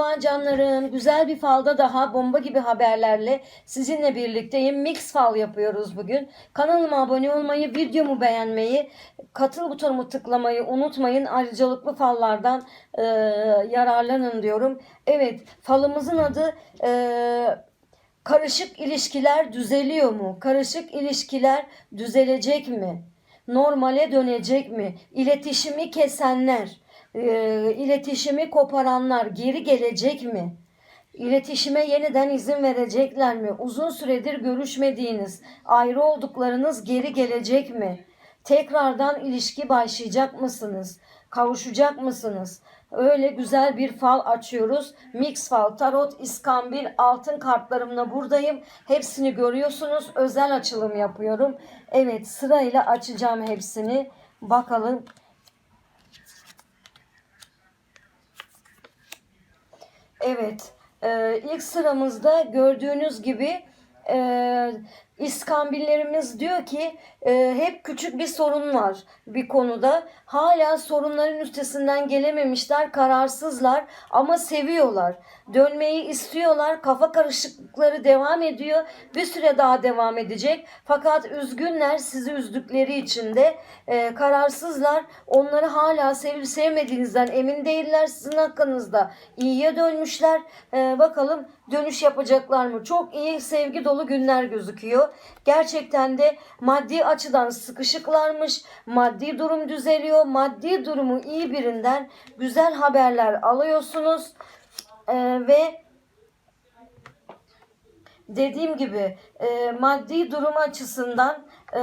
Merhaba canlarım. Güzel bir falda daha bomba gibi haberlerle sizinle birlikteyim. Mix fal yapıyoruz bugün. Kanalıma abone olmayı, videomu beğenmeyi, katıl butonumu tıklamayı unutmayın. Ayrıcalıklı fallardan e, yararlanın diyorum. Evet falımızın adı e, karışık ilişkiler düzeliyor mu? Karışık ilişkiler düzelecek mi? Normale dönecek mi? İletişimi kesenler, e, iletişimi koparanlar geri gelecek mi? İletişime yeniden izin verecekler mi? Uzun süredir görüşmediğiniz, ayrı olduklarınız geri gelecek mi? Tekrardan ilişki başlayacak mısınız? Kavuşacak mısınız? Öyle güzel bir fal açıyoruz. Mix fal, tarot, iskambil, altın kartlarımla buradayım. Hepsini görüyorsunuz. Özel açılım yapıyorum. Evet sırayla açacağım hepsini. Bakalım Evet, e, ilk sıramızda gördüğünüz gibi e, İskambillerimiz diyor ki e, hep küçük bir sorun var bir konuda. Hala sorunların üstesinden gelememişler, kararsızlar ama seviyorlar. Dönmeyi istiyorlar, kafa karışıklıkları devam ediyor. Bir süre daha devam edecek. Fakat üzgünler sizi üzdükleri için de e, kararsızlar. Onları hala sevip sevmediğinizden emin değiller sizin hakkınızda. İyiye dönmüşler. E, bakalım dönüş yapacaklar mı? Çok iyi sevgi dolu günler gözüküyor. Gerçekten de maddi açıdan sıkışıklarmış. Maddi durum düzeliyor. Maddi durumu iyi birinden güzel haberler alıyorsunuz. Ee, ve dediğim gibi e, maddi durum açısından e,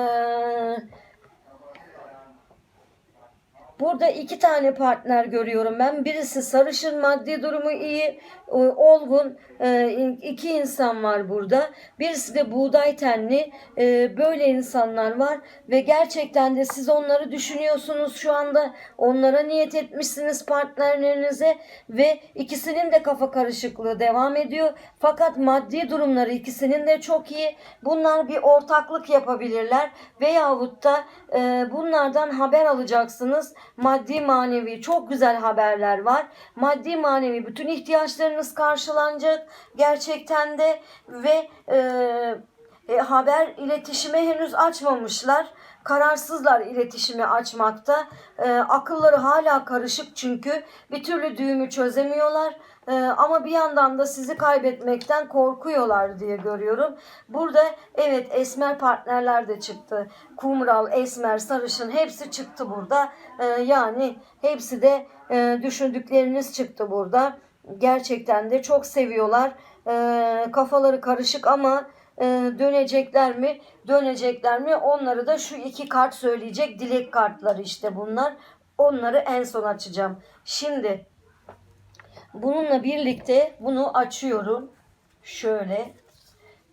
Burada iki tane partner görüyorum ben. Birisi sarışın, maddi durumu iyi, olgun e, iki insan var burada. Birisi de buğday tenli. e, Böyle insanlar var ve gerçekten de siz onları düşünüyorsunuz şu anda. Onlara niyet etmişsiniz partnerlerinize ve ikisinin de kafa karışıklığı devam ediyor. Fakat maddi durumları ikisinin de çok iyi. Bunlar bir ortaklık yapabilirler veyahut da e, bunlardan haber alacaksınız maddi manevi çok güzel haberler var. Maddi manevi bütün ihtiyaçlarınız karşılanacak gerçekten de ve e, e, haber iletişime henüz açmamışlar. Kararsızlar iletişimi açmakta. E, akılları hala karışık çünkü bir türlü düğümü çözemiyorlar. E, ama bir yandan da sizi kaybetmekten korkuyorlar diye görüyorum. Burada evet esmer partnerler de çıktı. Kumral, esmer, sarışın hepsi çıktı burada. E, yani hepsi de e, düşündükleriniz çıktı burada. Gerçekten de çok seviyorlar. E, kafaları karışık ama e, dönecekler mi? Dönecekler mi? Onları da şu iki kart söyleyecek. Dilek kartları işte bunlar. Onları en son açacağım. Şimdi bununla birlikte bunu açıyorum. Şöyle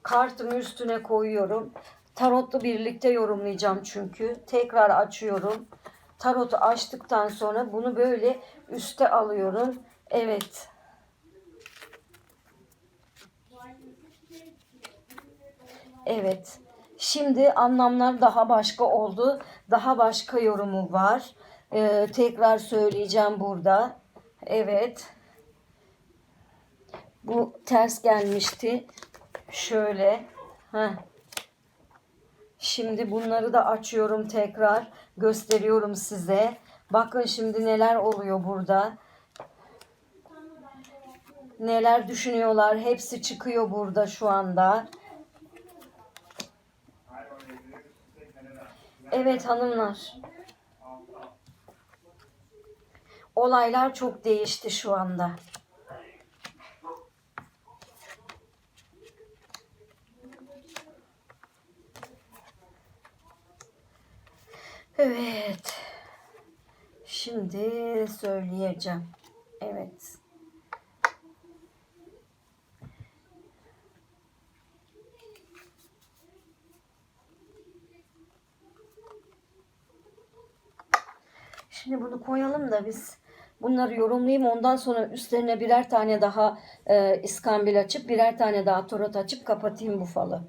kartımı üstüne koyuyorum. Tarotla birlikte yorumlayacağım çünkü. Tekrar açıyorum. Tarotu açtıktan sonra bunu böyle üste alıyorum. Evet. Evet. Şimdi anlamlar daha başka oldu. Daha başka yorumu var. Ee, tekrar söyleyeceğim burada. Evet. Bu ters gelmişti. Şöyle. Heh. Şimdi bunları da açıyorum tekrar. Gösteriyorum size. Bakın şimdi neler oluyor burada. Neler düşünüyorlar. Hepsi çıkıyor burada şu anda. Evet hanımlar. Olaylar çok değişti şu anda. Evet. Şimdi söyleyeceğim. Evet. Şimdi bunu koyalım da biz bunları yorumlayayım. Ondan sonra üstlerine birer tane daha e, iskambil açıp birer tane daha torot açıp kapatayım bu falı.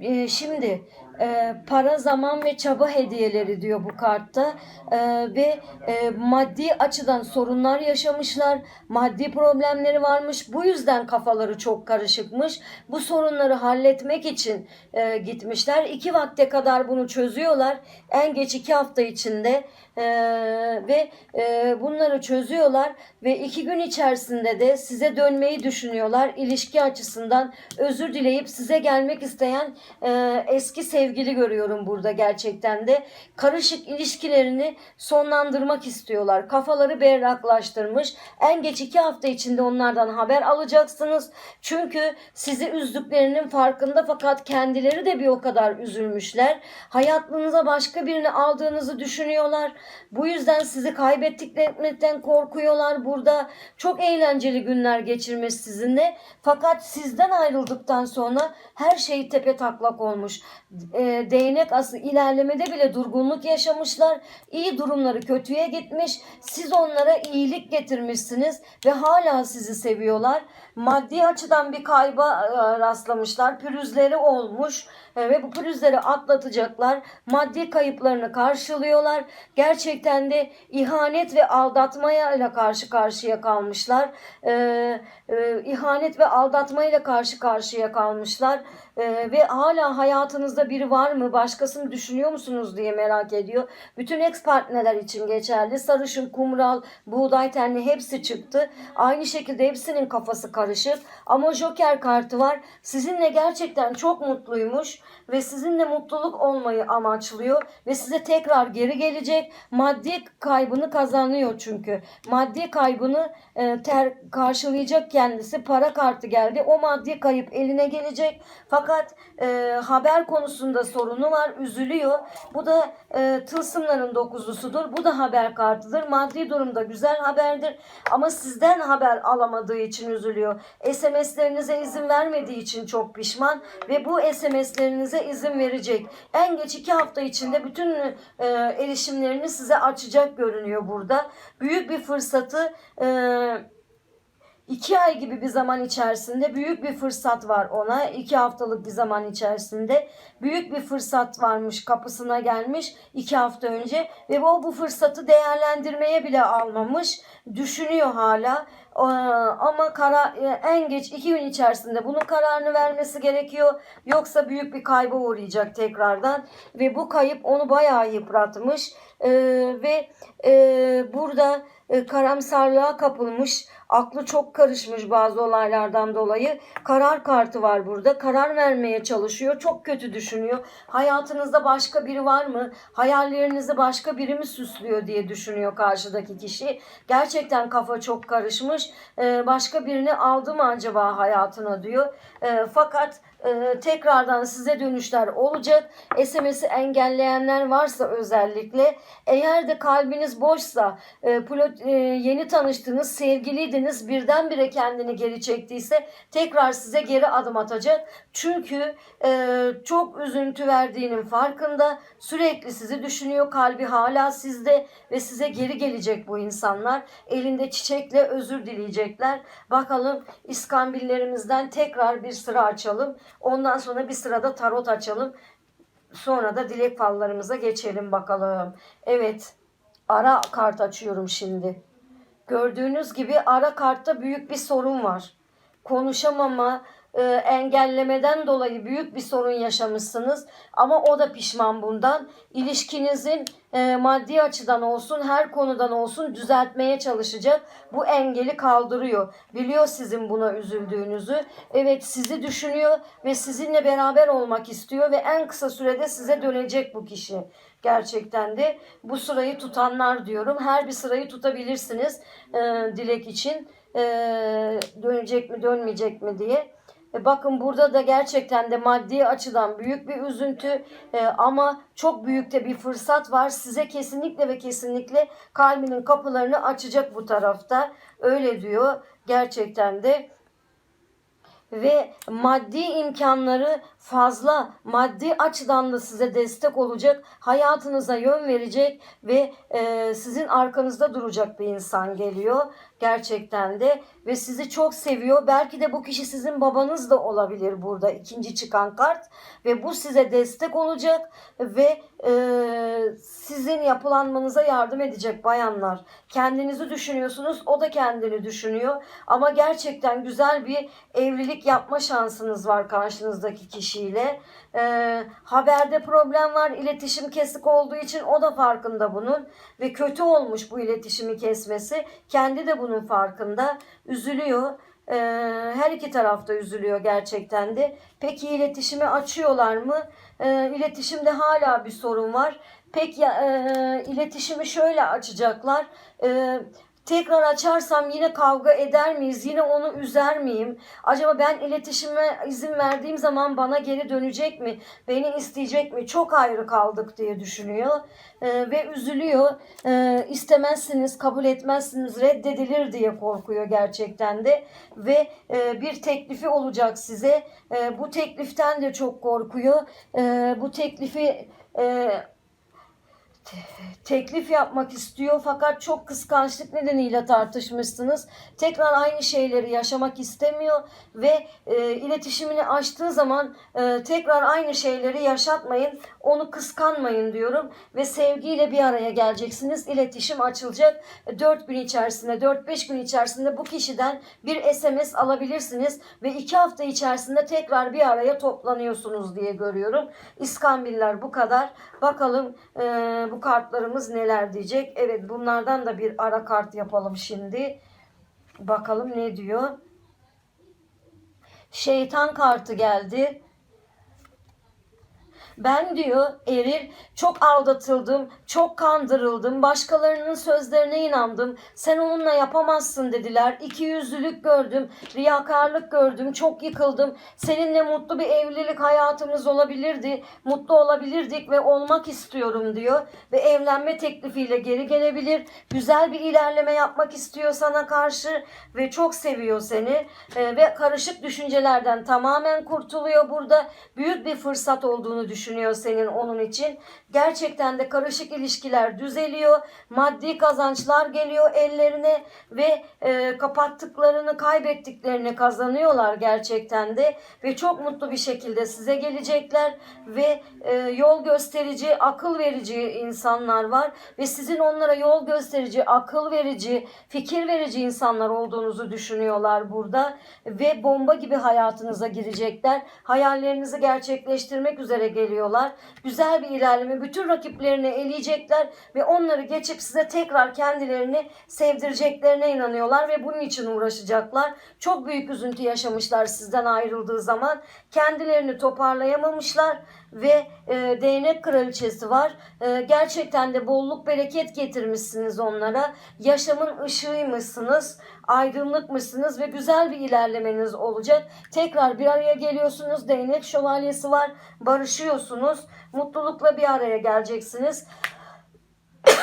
E, şimdi e, para, zaman ve çaba hediyeleri diyor bu kartta E, ve e, maddi açıdan sorunlar yaşamışlar, maddi problemleri varmış. Bu yüzden kafaları çok karışıkmış. Bu sorunları halletmek için e, gitmişler. İki vakte kadar bunu çözüyorlar. En geç iki hafta içinde e, ve e, bunları çözüyorlar ve iki gün içerisinde de size dönmeyi düşünüyorlar. İlişki açısından özür dileyip size gelmek isteyen e, eski sevgili görüyorum burada gerçekten de. Karışık ilişkilerini sonlandırmak istiyorlar. Kafaları berraklaştırmış. En geç iki hafta içinde onlardan haber alacaksınız. Çünkü sizi üzdüklerinin farkında fakat kendileri de bir o kadar üzülmüşler. Hayatınıza başka birini aldığınızı düşünüyorlar. Bu yüzden sizi kaybettiklerimizden korkuyorlar burada. Çok eğlenceli günler geçirmiş sizinle. Fakat sizden ayrıldıktan sonra her şey tepe taklak olmuş. E, değnek aslı ilerlemede bile durgunluk yaşamışlar. İyi durumları kötüye gitmiş. Siz onlara iyilik getirmişsiniz ve hala sizi seviyorlar. Maddi açıdan bir kayba e, rastlamışlar. Pürüzleri olmuş e, ve bu pürüzleri atlatacaklar. Maddi kayıplarını karşılıyorlar. Gerçekten de ihanet ve aldatmaya ile karşı karşıya kalmışlar. E, e, ihanet ve aldatmayla karşı karşıya kalmışlar. E, ve hala hayatınızda biri var mı? Başkasını düşünüyor musunuz diye merak ediyor. Bütün ex partnerler için geçerli. Sarışın, kumral, buğday tenli hepsi çıktı. Aynı şekilde hepsinin kafası karışık. Ama Joker kartı var. Sizinle gerçekten çok mutluymuş ve sizinle mutluluk olmayı amaçlıyor ve size tekrar geri gelecek. Maddi kaybını kazanıyor çünkü. Maddi kaybını e, ter karşılayacak kendisi. Para kartı geldi. O maddi kayıp eline gelecek. Fakat e, haber konusunda sorunu var. Üzülüyor. Bu da e, tılsımların dokuzlusudur. Bu da haber kartıdır. Maddi durumda güzel haberdir. Ama sizden haber alamadığı için üzülüyor. SMS'lerinize izin vermediği için çok pişman ve bu SMS'lerinize izin verecek. En geç iki hafta içinde bütün e, erişimlerini size açacak görünüyor burada. Büyük bir fırsatı e, İki ay gibi bir zaman içerisinde büyük bir fırsat var ona. iki haftalık bir zaman içerisinde büyük bir fırsat varmış kapısına gelmiş iki hafta önce ve o bu fırsatı değerlendirmeye bile almamış. Düşünüyor hala Ee, ama kara, e, en geç iki gün içerisinde bunun kararını vermesi gerekiyor. Yoksa büyük bir kayba uğrayacak tekrardan ve bu kayıp onu bayağı yıpratmış Ee, ve e, burada e, karamsarlığa kapılmış. Aklı çok karışmış bazı olaylardan dolayı. Karar kartı var burada. Karar vermeye çalışıyor. Çok kötü düşünüyor. Hayatınızda başka biri var mı? Hayallerinizi başka biri mi süslüyor diye düşünüyor karşıdaki kişi. Gerçekten kafa çok karışmış. Ee, başka birini aldı mı acaba hayatına diyor. Ee, fakat e, tekrardan size dönüşler olacak. SMS'i engelleyenler varsa özellikle eğer de kalbiniz boşsa e, e, yeni tanıştığınız sevgiliydiniz birdenbire kendini geri çektiyse tekrar size geri adım atacak. Çünkü e, çok üzüntü verdiğinin farkında sürekli sizi düşünüyor kalbi hala sizde ve size geri gelecek bu insanlar. Elinde çiçekle özür dileyecekler. Bakalım iskambillerimizden tekrar bir sıra açalım. Ondan sonra bir sırada tarot açalım. Sonra da dilek fallarımıza geçelim bakalım. Evet. Ara kart açıyorum şimdi. Gördüğünüz gibi ara kartta büyük bir sorun var. Konuşamama, e, engellemeden dolayı büyük bir sorun yaşamışsınız. Ama o da pişman bundan. İlişkinizin e, maddi açıdan olsun, her konudan olsun düzeltmeye çalışacak. Bu engeli kaldırıyor. Biliyor sizin buna üzüldüğünüzü. Evet sizi düşünüyor ve sizinle beraber olmak istiyor ve en kısa sürede size dönecek bu kişi. Gerçekten de bu sırayı tutanlar diyorum. Her bir sırayı tutabilirsiniz e, dilek için. E, dönecek mi dönmeyecek mi diye. E, bakın burada da gerçekten de maddi açıdan büyük bir üzüntü e, ama çok büyük de bir fırsat var. Size kesinlikle ve kesinlikle kalbinin kapılarını açacak bu tarafta. Öyle diyor gerçekten de ve maddi imkanları fazla, maddi açıdan da size destek olacak, hayatınıza yön verecek ve e, sizin arkanızda duracak bir insan geliyor. Gerçekten de ve sizi çok seviyor. Belki de bu kişi sizin babanız da olabilir burada ikinci çıkan kart ve bu size destek olacak ve e, sizin yapılanmanıza yardım edecek bayanlar. Kendinizi düşünüyorsunuz, o da kendini düşünüyor ama gerçekten güzel bir evlilik yapma şansınız var karşınızdaki kişiyle. E, haberde problem var, iletişim kesik olduğu için o da farkında bunun ve kötü olmuş bu iletişimi kesmesi. Kendi de bunun farkında. Üzülüyor. Ee, her iki tarafta üzülüyor gerçekten de. Peki iletişimi açıyorlar mı? Ee, iletişimde hala bir sorun var. Peki ya, e, iletişimi şöyle açacaklar. Ee, tekrar açarsam yine kavga eder miyiz? Yine onu üzer miyim? Acaba ben iletişime izin verdiğim zaman bana geri dönecek mi? Beni isteyecek mi? Çok ayrı kaldık diye düşünüyor. Ee, ve üzülüyor. Ee, istemezsiniz, kabul etmezsiniz, reddedilir diye korkuyor gerçekten de. Ve e, bir teklifi olacak size. E, bu tekliften de çok korkuyor. E, bu teklifi e, teklif yapmak istiyor fakat çok kıskançlık nedeniyle tartışmışsınız. Tekrar aynı şeyleri yaşamak istemiyor ve e, iletişimini açtığı zaman e, tekrar aynı şeyleri yaşatmayın. Onu kıskanmayın diyorum ve sevgiyle bir araya geleceksiniz. İletişim açılacak. 4 gün içerisinde, 4-5 gün içerisinde bu kişiden bir SMS alabilirsiniz ve 2 hafta içerisinde tekrar bir araya toplanıyorsunuz diye görüyorum. İskambiller bu kadar. Bakalım e, bu kartlarımız neler diyecek. Evet bunlardan da bir ara kart yapalım şimdi. Bakalım ne diyor. Şeytan kartı geldi. Ben diyor Eril çok aldatıldım, çok kandırıldım, başkalarının sözlerine inandım. Sen onunla yapamazsın dediler. İki yüzlülük gördüm, riyakarlık gördüm, çok yıkıldım. Seninle mutlu bir evlilik hayatımız olabilirdi, mutlu olabilirdik ve olmak istiyorum diyor. Ve evlenme teklifiyle geri gelebilir. Güzel bir ilerleme yapmak istiyor sana karşı ve çok seviyor seni. Ee, ve karışık düşüncelerden tamamen kurtuluyor burada. Büyük bir fırsat olduğunu düşünüyor senin onun için. Gerçekten de karışık ilişkiler düzeliyor. Maddi kazançlar geliyor ellerine ve e, kapattıklarını, kaybettiklerini kazanıyorlar gerçekten de ve çok mutlu bir şekilde size gelecekler ve e, yol gösterici, akıl verici insanlar var ve sizin onlara yol gösterici, akıl verici, fikir verici insanlar olduğunuzu düşünüyorlar burada ve bomba gibi hayatınıza girecekler. Hayallerinizi gerçekleştirmek üzere geliyorlar. Güzel bir ilerleme, bütün rakiplerini eleyecekler ve onları geçip size tekrar kendilerini sevdireceklerine inanıyorlar ve bunun için uğraşacaklar. Çok büyük üzüntü yaşamışlar sizden ayrıldığı zaman. Kendilerini toparlayamamışlar ve e, değnek kraliçesi var. E, gerçekten de bolluk bereket getirmişsiniz onlara. Yaşamın ışığıymışsınız, aydınlıkmışsınız ve güzel bir ilerlemeniz olacak. Tekrar bir araya geliyorsunuz. Değnek şövalyesi var. Barışıyorsunuz. Mutlulukla bir araya geleceksiniz.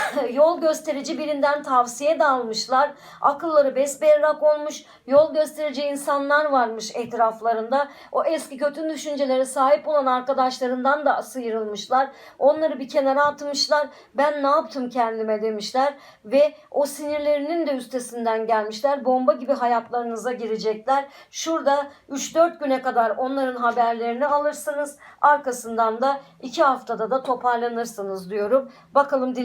yol gösterici birinden tavsiye de almışlar. Akılları besberrak olmuş. Yol gösterici insanlar varmış etraflarında. O eski kötü düşüncelere sahip olan arkadaşlarından da sıyrılmışlar. Onları bir kenara atmışlar. Ben ne yaptım kendime demişler. Ve o sinirlerinin de üstesinden gelmişler. Bomba gibi hayatlarınıza girecekler. Şurada 3-4 güne kadar onların haberlerini alırsınız. Arkasından da 2 haftada da toparlanırsınız diyorum. Bakalım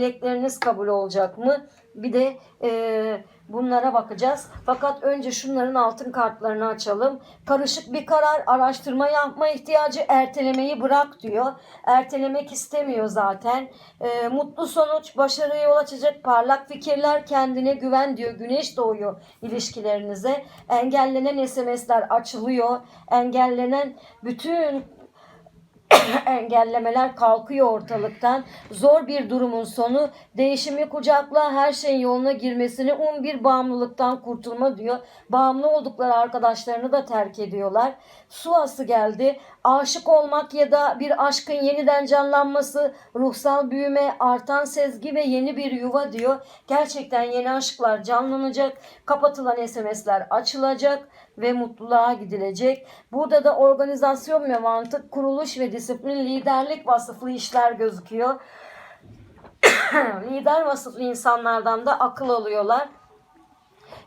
dilekleriniz kabul olacak mı? Bir de e, bunlara bakacağız. Fakat önce şunların altın kartlarını açalım. Karışık bir karar, araştırma yapma ihtiyacı, ertelemeyi bırak diyor. Ertelemek istemiyor zaten. E, mutlu sonuç, başarıya yol açacak parlak fikirler, kendine güven diyor. Güneş doğuyor ilişkilerinize. Engellenen SMS'ler açılıyor. Engellenen bütün engellemeler kalkıyor ortalıktan. Zor bir durumun sonu değişimi kucakla her şeyin yoluna girmesini um bir bağımlılıktan kurtulma diyor. Bağımlı oldukları arkadaşlarını da terk ediyorlar. Su geldi. Aşık olmak ya da bir aşkın yeniden canlanması, ruhsal büyüme, artan sezgi ve yeni bir yuva diyor. Gerçekten yeni aşklar canlanacak. Kapatılan SMS'ler açılacak ve mutluluğa gidilecek. Burada da organizasyon ve mantık, kuruluş ve disiplin, liderlik vasıflı işler gözüküyor. Lider vasıflı insanlardan da akıl alıyorlar.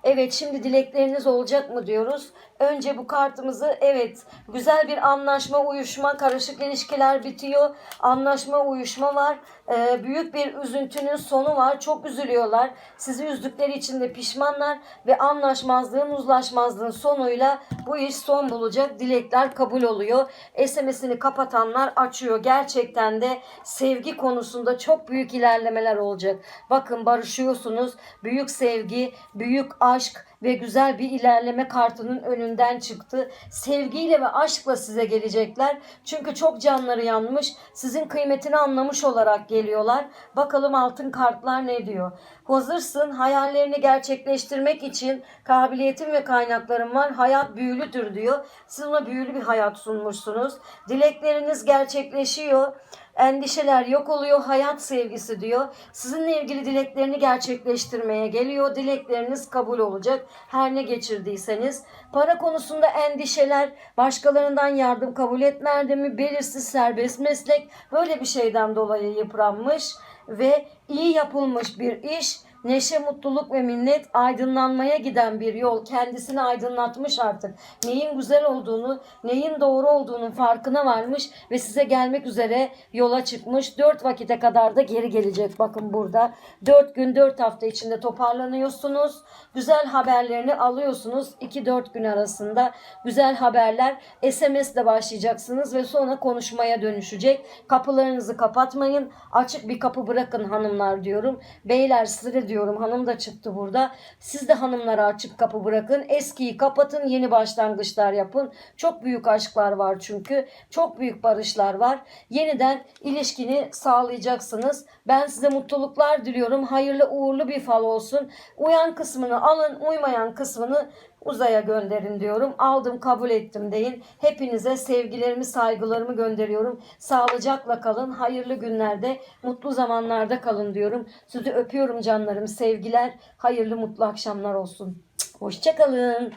Evet şimdi dilekleriniz olacak mı diyoruz. Önce bu kartımızı evet güzel bir anlaşma uyuşma karışık ilişkiler bitiyor. Anlaşma uyuşma var. Ee, büyük bir üzüntünün sonu var. Çok üzülüyorlar. Sizi üzdükleri için de pişmanlar ve anlaşmazlığın uzlaşmazlığın sonuyla bu iş son bulacak. Dilekler kabul oluyor. SMS'ini kapatanlar açıyor. Gerçekten de sevgi konusunda çok büyük ilerlemeler olacak. Bakın barışıyorsunuz. Büyük sevgi, büyük aşk ve güzel bir ilerleme kartının önünden çıktı. Sevgiyle ve aşkla size gelecekler. Çünkü çok canları yanmış. Sizin kıymetini anlamış olarak geliyorlar. Bakalım altın kartlar ne diyor? Hazırsın. Hayallerini gerçekleştirmek için kabiliyetin ve kaynakların var. Hayat büyülüdür diyor. Siz ona büyülü bir hayat sunmuşsunuz. Dilekleriniz gerçekleşiyor. Endişeler yok oluyor. Hayat sevgisi diyor. Sizinle ilgili dileklerini gerçekleştirmeye geliyor. Dilekleriniz kabul olacak. Her ne geçirdiyseniz. Para konusunda endişeler, başkalarından yardım kabul etme erdemi, belirsiz serbest meslek böyle bir şeyden dolayı yıpranmış ve iyi yapılmış bir iş neşe, mutluluk ve minnet aydınlanmaya giden bir yol. Kendisini aydınlatmış artık. Neyin güzel olduğunu, neyin doğru olduğunun farkına varmış ve size gelmek üzere yola çıkmış. Dört vakite kadar da geri gelecek. Bakın burada. Dört gün, dört hafta içinde toparlanıyorsunuz. Güzel haberlerini alıyorsunuz. 2-4 gün arasında güzel haberler. SMS ile başlayacaksınız ve sonra konuşmaya dönüşecek. Kapılarınızı kapatmayın. Açık bir kapı bırakın hanımlar diyorum. Beyler size diyorum. Hanım da çıktı burada. Siz de hanımlara açık kapı bırakın. Eskiyi kapatın. Yeni başlangıçlar yapın. Çok büyük aşklar var çünkü. Çok büyük barışlar var. Yeniden ilişkini sağlayacaksınız. Ben size mutluluklar diliyorum. Hayırlı uğurlu bir fal olsun. Uyan kısmını alın. Uymayan kısmını uzaya gönderin diyorum. Aldım kabul ettim deyin. Hepinize sevgilerimi saygılarımı gönderiyorum. Sağlıcakla kalın. Hayırlı günlerde mutlu zamanlarda kalın diyorum. Sizi öpüyorum canlarım. Sevgiler. Hayırlı mutlu akşamlar olsun. Hoşçakalın.